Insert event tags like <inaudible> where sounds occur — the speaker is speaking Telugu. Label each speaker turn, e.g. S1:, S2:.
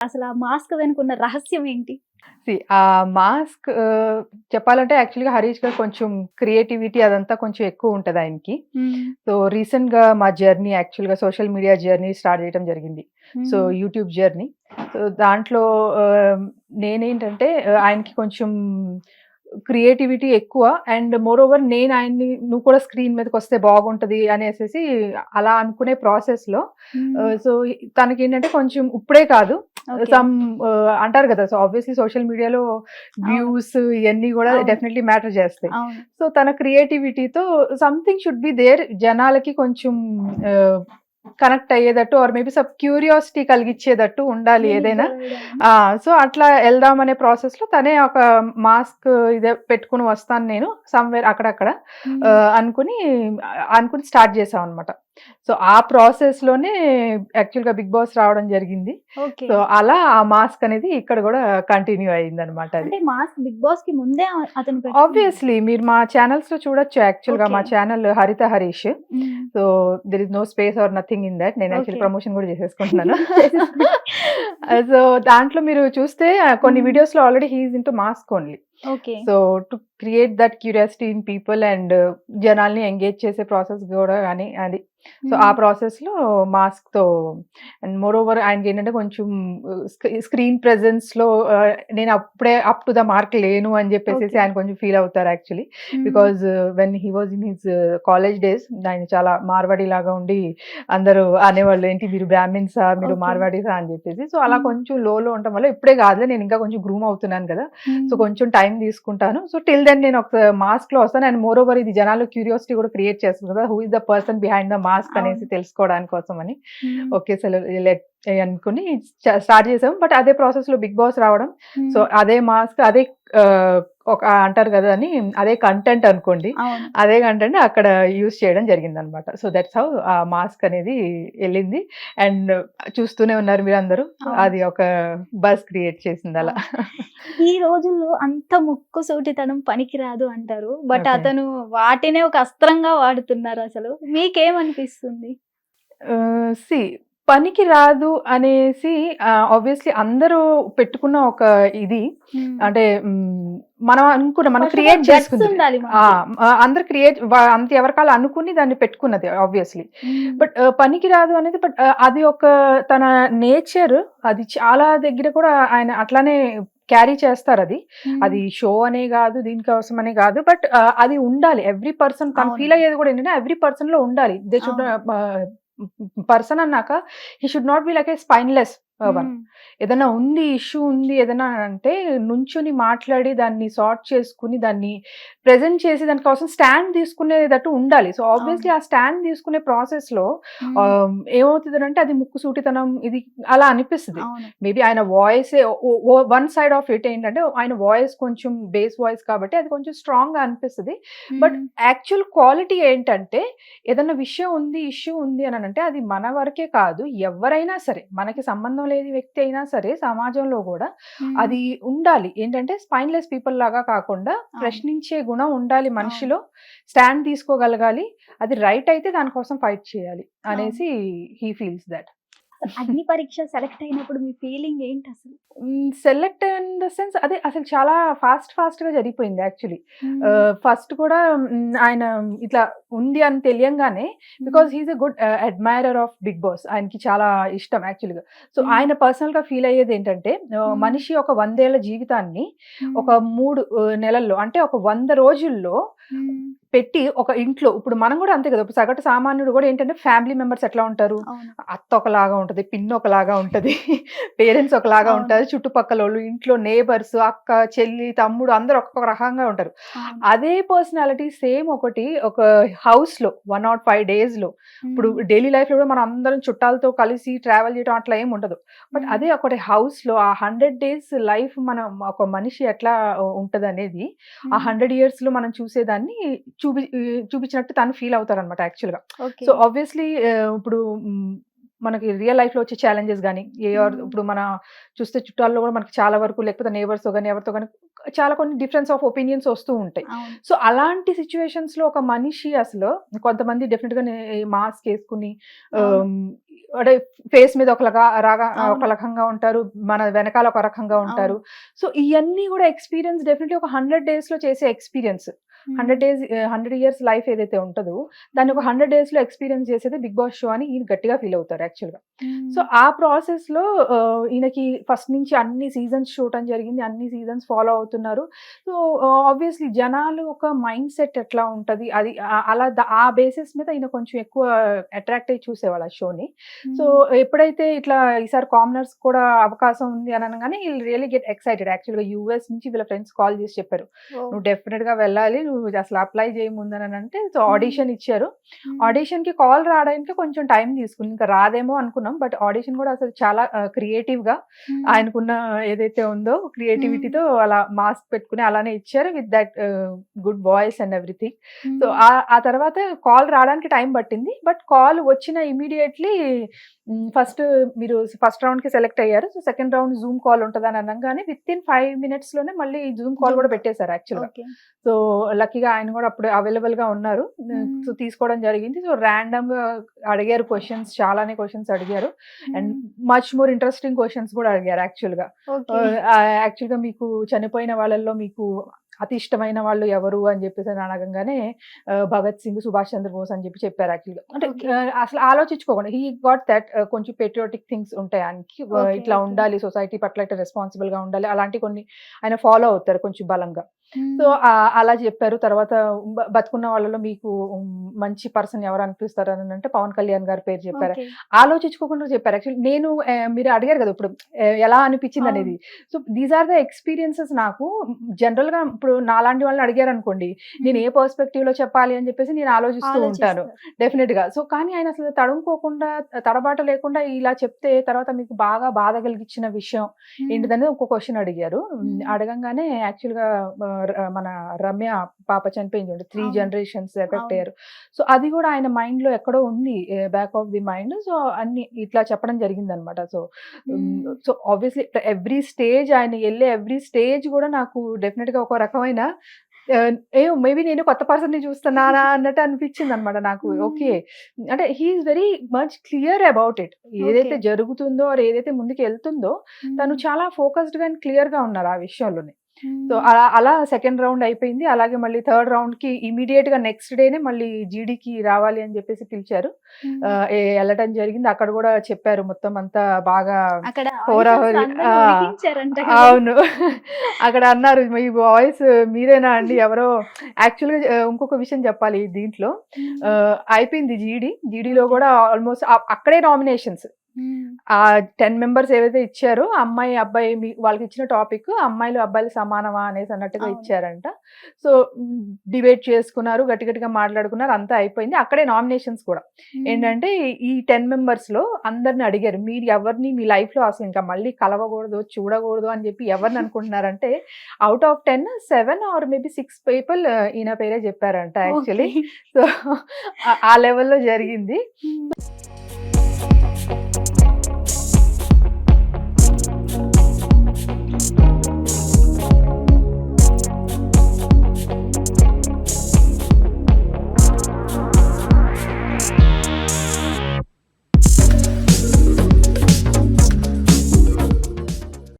S1: అసలు ఆ మాస్క్ వెనుకున్న రహస్యం ఏంటి?
S2: ఆ మాస్క్ చెప్పాలంటే యాక్చువల్గా హరీష్ గారు కొంచెం క్రియేటివిటీ అదంతా కొంచెం ఎక్కువ ఉంటుంది ఆయనకి. సో రీసెంట్గా మా జర్నీ యాక్చువల్గా సోషల్ మీడియా జర్నీ స్టార్ట్ చేయడం జరిగింది. So YouTube journey. సో దాంట్లో నేనేంటంటే ఆయనకి కొంచెం క్రియేటివిటీ ఎక్కువ. అండ్ మోర్ ఓవర్ నేను ఆయన్ని నువ్వు కూడా స్క్రీన్ మీదకి వస్తే బాగుంటది అనేసి అలా అనుకునే ప్రాసెస్లో సో తనకి ఏంటంటే కొంచెం ఇప్పుడే కాదు. సమ్ అంటారు కదా సో ఆబ్వియస్లీ సోషల్ మీడియాలో వ్యూస్ ఇవన్నీ కూడా. డెఫినెట్లీ మ్యాటర్ చేస్తాయి. సో తన క్రియేటివిటీతో సంథింగ్ షుడ్ బి దేర్ జనాలకి కొంచెం కనెక్ట్ అయ్యేటట్టు ఆర్ మేబీ సబ్ క్యూరియాసిటీ కలిగించేటట్టు ఉండాలి ఏదైనా. సో అట్లా వెళ్దాం అనే ప్రాసెస్లో తనే ఒక మాస్క్ ఇదే పెట్టుకుని వస్తాను నేను సమ్వేర్ అక్కడక్కడ ఆ, అనుకుని అనుకుని స్టార్ట్ చేసాం అనమాట సో ఆ ప్రాసెస్లోనే యాక్చువల్గా బిగ్ బాస్ రావడం జరిగింది సో అలా ఆ మాస్క్ అనేది ఇక్కడ కూడా కంటిన్యూ అయింది అనమాట
S1: బిగ్ బాస్కి ముందే అతను పెట్టుకున్నాడు.
S2: ఆబ్వియస్లీ మీరు మా ఛానల్స్లో చూడొచ్చు యాక్చువల్గా మా. Channel Haritha Harish. So there is no space or nothing in that నేను యాక్చువల్. ప్రమోషన్ కూడా చేసేసుకుంటున్నాను <laughs> సో దాంట్లో మీరు చూస్తే కొన్ని. వీడియోస్లో already he's into mask only so to create that curiosity in people and జనాల్ని ఎంగేజ్ చేసే ప్రాసెస్ కూడా కానీ అది. సో ఆ ప్రాసెస్లో మాస్క్తో అండ్ మోర్ ఓవర్ ఆయనకి ఏంటంటే కొంచెం స్క్రీన్ ప్రెజెన్స్లో ఆ, నేను అప్పుడే అప్ టు ద మార్క్ లేను అని చెప్పేసి. ఆయన కొంచెం ఫీల్ అవుతారు actually. Because when he was in his college days ఆయన చాలా మార్వాడి లాగా ఉండి అందరూ అనేవాళ్ళు ఏంటి మీరు బ్రాహ్మిన్సా? మీరు. మార్వాడీసా? అని చెప్పేసి. సో అలా. కొంచెం లోలో ఉండటం వల్ల ఇప్పుడే కాదులే నేను ఇంకా కొంచెం గ్రూమ్ అవుతున్నాను కదా. సో కొంచెం టైం తీసుకుంటాను. సో టిల్ దెన్ నేను ఒక మాస్క్లో వస్తాను. అండ్ మోర్ ఓవర్ ఇది జనాలు క్యూరియాసిటీ కూడా క్రియేట్ చేస్తుంది కదా. Who is the person behind the mask. అనేసి తెలుసుకోవడానికి కోసం అని ఓకే సార్ లెట్ అనుకుని స్టార్ట్ చేసాం బట్ అదే ప్రాసెస్లో బిగ్ బాస్ రావడం. సో అదే మాస్క్ అదే ఆ, ఒక అంటారు కదా అని అదే కంటెంట్ అనుకోండి అదే కంటెంట్ అక్కడ యూస్ చేయడం జరిగింది అనమాట సో దట్స్ హౌ ఆ మాస్క్ అనేది వెళ్ళింది. అండ్ చూస్తూనే ఉన్నారు మీరు అందరూ. అది ఒక బస్ క్రియేట్ చేసింది అలా.
S1: ఈ రోజుల్లో అంత ముక్కు సూటితనం పనికిరాదు అంటారు. బట్. అతను వాటినే ఒక అస్త్రంగా వాడుతున్నారు అసలు. మీకేమనిపిస్తుంది?
S2: సి పనికి రాదు అనేసి ఆబ్వియస్లీ అందరూ పెట్టుకున్న ఒక ఇది. అంటే మనం అనుకున్న మనం క్రియేట్ చేసుకుంది. అందరు క్రియేట్ అంత ఎవరికాలు అనుకుని దాన్ని పెట్టుకున్నది ఆబ్వియస్లీ బట్ పనికి రాదు అనేది బట్ అది ఒక తన నేచర్ అది చాలా దగ్గర కూడా ఆయన అట్లానే క్యారీ చేస్తారు అది. అది షో అనే కాదు దీనికోసం అనే కాదు బట్ అది ఉండాలి. ఎవ్రీ పర్సన్ తను. ఫీల్ అయ్యేది కూడా ఏంటంటే ఎవ్రీ పర్సన్లో ఉండాలి. పర్సన్ అన్నాక he should not be like a spineless one ఏదైనా ఉంది ఇష్యూ ఉంది ఏదైనా అంటే నుంచుని మాట్లాడి దాన్ని సార్ట్ చేసుకుని దాన్ని ప్రెజెంట్ చేసి దానికోసం స్టాండ్ తీసుకునేటట్టు ఉండాలి. సో ఆబ్వియస్లీ ఆ స్టాండ్ తీసుకునే ప్రాసెస్లో ఏమవుతుంది అంటే అది ముక్కు సూటితనం ఇది అలా అనిపిస్తుంది. మేబీ ఆయన voice one side of it ఏంటంటే ఆయన వాయిస్ కొంచెం బేస్ వాయిస్ కాబట్టి అది కొంచెం స్ట్రాంగ్గా అనిపిస్తుంది. బట్ యాక్చువల్ క్వాలిటీ ఏంటంటే ఏదైనా విషయం ఉంది ఇష్యూ ఉంది అని అంటే అది మన వరకే కాదు ఎవరైనా సరే మనకి సంబంధం లేని వ్యక్తి అయినా సరే సమాజంలో కూడా అది ఉండాలి. ఏంటంటే స్పైన్లెస్ పీపుల్ లాగా కాకుండా ప్రశ్నించే గుణం ఉండాలి మనిషిలో. స్టాండ్ తీసుకోగలగాలి. అది రైట్ అయితే దానికోసం ఫైట్ చేయాలి అనేసి హీ ఫీల్స్ దట్.
S1: అగ్ని పరీక్ష సెలెక్ట్ అయినప్పుడు మీ ఫీలింగ్ ఏంటి అసలు?
S2: సెలెక్ట్ ఇన్ ద సెన్స్ అదే అసలు చాలా ఫాస్ట్ ఫాస్ట్గా జరిగిపోయింది యాక్చువల్లీ. ఫస్ట్ కూడా ఆయన ఇట్లా ఉంది అని తెలియంగానే because he's a good admirer of Bigg Boss ఆయనకి చాలా ఇష్టం యాక్చువల్గా. సో. ఆయన పర్సనల్గా ఫీల్ అయ్యేది ఏంటంటే. మనిషి ఒక వందేళ్ళ జీవితాన్ని ఒక మూడు నెలల్లో అంటే ఒక వంద రోజుల్లో పెట్టి ఒక ఇంట్లో ఇప్పుడు మనం కూడా అంతే కదా ఇప్పుడు సగటు సామాన్యుడు కూడా ఏంటంటే ఫ్యామిలీ మెంబర్స్ ఎట్లా ఉంటారు అత్త ఒకలాగా ఉంటది పిన్ ఒకలాగా ఉంటది <laughs> పేరెంట్స్ ఒకలాగా. ఉంటారు చుట్టుపక్కల వాళ్ళు ఇంట్లో నేబర్స్ అక్క చెల్లి తమ్ముడు అందరూ ఒక్కొక్క రకంగా ఉంటారు. అదే పర్సనాలిటీ సేమ్ ఒకటి ఒక హౌస్లో వన్ నాట్ ఫైవ్ డేస్లో ఇప్పుడు. డైలీ లైఫ్లో కూడా మనం అందరం చుట్టాలతో కలిసి ట్రావెల్ చేయడం అట్లా ఏం ఉండదు బట్. అదే ఒకటి హౌస్లో ఆ హండ్రెడ్ డేస్ లైఫ్ మనం ఒక మనిషి ఎట్లా ఉంటది అనేది ఆ. హండ్రెడ్ ఇయర్స్లో మనం చూసేదాన్ని చూపి చూపించినట్టు తను ఫీల్ అవుతారు అనమాట యాక్చువల్గా
S1: ఓకే.
S2: సో ఆబ్వియస్లీ ఇప్పుడు మనకి రియల్ లైఫ్లో వచ్చే ఛాలెంజెస్ కానీ ఏ. ఇప్పుడు మన చూస్తే చుట్టాల్లో కూడా మనకి చాలా వరకు లేకపోతే నేబర్స్ కానీ ఎవరితో కానీ చాలా కొన్ని డిఫరెన్స్ ఆఫ్ ఒపీనియన్స్ వస్తూ ఉంటాయి. సో అలాంటి లో ఒక మనిషి అసలు కొంతమంది డెఫినెట్గా మాస్క్ వేసుకుని అంటే ఫేస్ మీద ఒక రగా. ఒక రకంగా ఉంటారు మన వెనకాల ఒక రకంగా ఉంటారు. సో ఇవన్నీ కూడా ఎక్స్పీరియన్స్ డెఫినెట్లీ ఒక హండ్రెడ్ డేస్లో చేసే experience. Hundred days hundred years life ఏదైతే ఉంటుందో దాన్ని ఒక హండ్రెడ్ డేస్లో ఎక్స్పీరియన్స్ చేసేది బిగ్ బాస్ షో అని ఈయన గట్టిగా ఫీల్ అవుతారు యాక్చువల్గా సో ఆ ప్రాసెస్లో ఈయనకి ఫస్ట్ నుంచి అన్ని సీజన్స్ చూడటం జరిగింది అన్ని సీజన్స్ ఫాలో అవుతున్నారు. సో ఆబ్వియస్లీ జనాలు ఒక మైండ్ సెట్ ఎట్లా ఉంటది అది అలా ఆ బేసిస్ మీద ఈయన కొంచెం ఎక్కువ అట్రాక్ట్ అయ్యి చూసేవాళ్ళు ఆ షోని. సో ఎప్పుడైతే ఇట్లా ఈసారి కామనర్స్ కూడా అవకాశం ఉంది అని అనగానే రియలీ గెట్ ఎక్సైటెడ్. యాక్చువల్గా యూఎస్ నుంచి వీళ్ళ ఫ్రెండ్స్ కాల్ చేసి చెప్పారు. నువ్వు డెఫినెట్గా వెళ్ళాలి నువ్వు అసలు అప్లై చేయముందు అని అంటే సో ఆడిషన్ ఇచ్చారు ఆడిషన్కి కాల్ రావడానికి కొంచెం టైం తీసుకుంది ఇంకా రాదేమో అనుకున్నాం బట్ ఆడిషన్ కూడా అసలు చాలా క్రియేటివ్గా ఆయనకున్న ఏదైతే ఉందో క్రియేటివిటీతో అలా మాస్క్ పెట్టుకుని అలానే ఇచ్చారు with that good voice and everything so ఆ తర్వాత కాల్ రావడానికి టైం పట్టింది బట్ కాల్ వచ్చిన ఇమీడియట్లీ ఫస్ట్ మీరు ఫస్ట్ రౌండ్కి సెలెక్ట్ అయ్యారు. So second round Zoom call ఉంటుంది అని అనగానే విత్ ఇన్ ఫైవ్ మినిట్స్లోనే మళ్ళీ జూమ్ కాల్ కూడా పెట్టేశారు యాక్చువల్గా.
S1: ఓకే
S2: సో లక్కీగా ఆయన కూడా అప్పుడు అవైలబుల్గా ఉన్నారు సో తీసుకోవడం జరిగింది. సో ర్యాండమ్గా అడిగారు క్వశ్చన్స్ చాలానే క్వశ్చన్స్ అడిగారు. And much more interesting questions కూడా అడిగారు యాక్చువల్గా యాక్చువల్గా మీకు చనిపోయిన వాళ్ళల్లో మీకు అతి ఇష్టమైన వాళ్ళు ఎవరు అని చెప్పేసి అని అనగానే ఆ, భగత్ సింగ్ సుభాష్ చంద్రబోస్ అని చెప్పి చెప్పారు యాక్చువల్గా. అంటే అసలు ఆలోచించుకోకుండా హీ గాట్ దట్ కొంచెం పెట్రియాటిక్ థింగ్స్ ఉంటాయి ఆయనకి. ఇట్లా. ఉండాలి సొసైటీ పట్ల ఇట్లా రెస్పాన్సిబుల్గా ఉండాలి అలాంటి కొన్ని ఆయన ఫాలో అవుతారు కొంచెం బలంగా. సో అలా చెప్పారు. తర్వాత బతుకున్న వాళ్ళలో మీకు మంచి పర్సన్ ఎవరు అనిపిస్తారు అని అంటే పవన్ కళ్యాణ్ గారి పేరు చెప్పారు. ఆలోచించుకోకుండా చెప్పారు. యాక్చువల్లీ నేను మీరు అడిగారు కదా ఇప్పుడు ఎలా అనిపించింది. అనేది. So these are the experiences నాకు జనరల్గా ఇప్పుడు నాలాంటి వాళ్ళని అడిగారు అనుకోండి నేను ఏ పర్స్పెక్టివ్లో చెప్పాలి అని చెప్పేసి నేను ఆలోచిస్తూ ఉంటాను. డెఫినెట్గా. సో కానీ ఆయన అసలు తడుముకోకుండా తడబాట లేకుండా ఇలా చెప్తే తర్వాత మీకు బాగా బాధ కలిగించిన విషయం ఏంటిదని ఒక క్వశ్చన్ అడిగారు. అడగంగానే యాక్చువల్గా మన రమ్య పాప చనిపోయింది త్రీ. Generations effect. అయ్యారు. సో అది కూడా ఆయన మైండ్లో ఎక్కడో ఉంది back of the mind so అన్ని ఇట్లా చెప్పడం జరిగింది అనమాట so so obviously every stage ఆయన వెళ్ళే ఎవ్రీ స్టేజ్ కూడా నాకు డెఫినెట్గా ఒక రకమైన ఏ మేబీ నేను కొత్త పర్సన్ని చూస్తున్నానా <laughs> అన్నట్టు అనిపించింది అనమాట నాకు. ఓకే. అంటే he's very much clear about it ఏదైతే. జరుగుతుందో ఏదైతే ముందుకు వెళ్తుందో తను చాలా ఫోకస్డ్గా క్లియర్గా ఉన్నారు ఆ విషయంలోనే. సో అలా అలా సెకండ్ రౌండ్ అయిపోయింది. అలాగే మళ్ళీ థర్డ్ రౌండ్కి ఇమీడియట్గా నెక్స్ట్ డేనే మళ్ళీ జీడీకి రావాలి అని చెప్పేసి పిలిచారు. వెళ్ళటం జరిగింది. అక్కడ కూడా చెప్పారు మొత్తం అంతా బాగా హోరాహోరీ. అవును. <laughs> అక్కడ అన్నారు మీ వాయిస్ మీరేనా అండి? ఎవరో యాక్చువల్గా ఇంకొక విషయం చెప్పాలి దీంట్లో. అయిపోయింది జీడీ జీడీలో కూడా ఆల్మోస్ట్ అక్కడే నామినేషన్స్. ఆ టెన్ మెంబర్స్ ఏవైతే ఇచ్చారో అమ్మాయి అబ్బాయి వాళ్ళకి ఇచ్చిన టాపిక్ అమ్మాయిలు అబ్బాయిలు సమానమా అనేసి అన్నట్టుగా. ఇచ్చారంట. సో డిబేట్ చేసుకున్నారు గట్టి గట్టిగా మాట్లాడుకున్నారు అంతా అయిపోయింది. అక్కడే నామినేషన్స్ కూడా. ఏంటంటే ఈ టెన్ మెంబర్స్లో అందరిని అడిగారు మీరు ఎవరిని మీ లైఫ్లో అసలు ఇంకా మళ్ళీ కలవకూడదు చూడకూడదు అని చెప్పి ఎవరిని అనుకుంటున్నారంటే out of ten seven or maybe six people ఈయన పేరే చెప్పారంట యాక్చువల్లీ. సో ఆ లెవెల్లో జరిగింది.